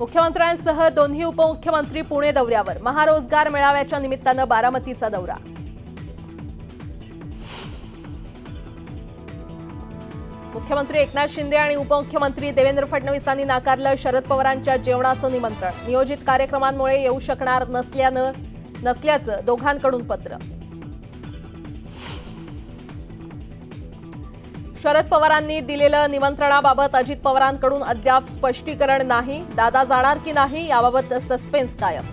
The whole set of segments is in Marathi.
मुख्यमंत्र्यांसह दोन्ही उपमुख्यमंत्री पुणे दौऱ्यावर. महारोजगार मेळाव्याच्या निमित्तानं बारामतीचा दौरा. मुख्यमंत्री एकनाथ शिंदे आणि उपमुख्यमंत्री देवेंद्र फडणवीसांनी नाकारलं शरद पवारांच्या जेवणाचं निमंत्रण. नियोजित कार्यक्रमांमुळे येऊ शकणार नसल्यानं नसल्याचं दोघांकडून पत्र. शरद पवारांनी दिलेलं निमंत्रणाबाबत अजित पवारांकडून अद्याप स्पष्टीकरण नाही. दादा जाणार की नाही याबाबत सस्पेन्स कायम.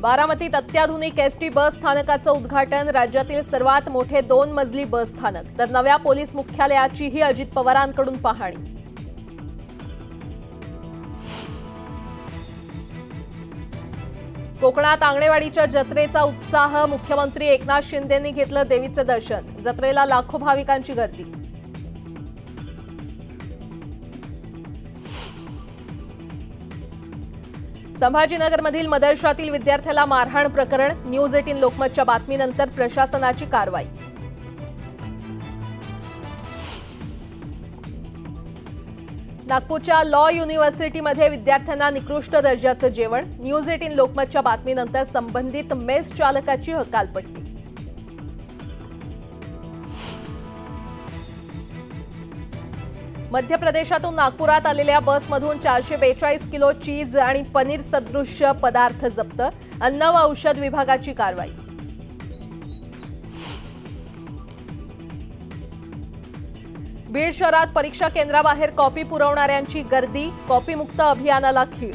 बारामतीत अत्याधुनिक एसटी बस स्थानकाचं उद्घाटन राज्यातील सर्वात मोठे दोन मजली बस स्थानक तर नव्या पोलीस मुख्यालयाचीही अजित पवारांकडून पाहणी. कोकणात आंगणेवाडीच्या जत्रेचा उत्साह मुख्यमंत्री एकनाथ शिंदेंनी घेतलं देवीचं दर्शन जत्रेला लाखो भाविकांची गर्दी. संभाजीनगरमधील मदरशातील विद्यार्थ्याला मारहाण प्रकरण न्यूज एटीन लोकमतच्या बातमीनंतर प्रशासनाची कारवाई. नागपूरच्या लॉ युनिव्हर्सिटीमध्ये विद्यार्थ्यांना निकृष्ट दर्जाचं जेवण न्यूज एटीन लोकमतच्या बातमीनंतर संबंधित मेस चालकाची हकालपट्टी मध्य प्रदेशातून नागपुरात आलेल्या बसमधून चारशे बेचाळीस किलो चीज आणि पनीर सदृश्य पदार्थ जप्त अन्न व औषध विभागाची कारवाई. बीड शहरात परीक्षा केंद्राबाहेर कॉपी पुरवणाऱ्यांची गर्दी कॉपीमुक्त अभियानाला खीळ.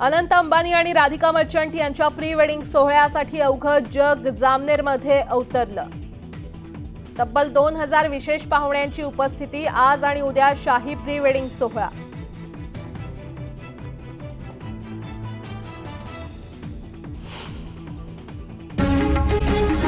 अनंत अंबानी आणि राधिका मर्चंट यांच्या प्री वेडिंग सोहळ्यासाठी अवघं जग जामनेरमध्ये अवतरलं. तब्बल दोन हजार विशेष पाहुण्यांची उपस्थिती आज आणि उद्या शाही प्री वेडिंग सोहळा.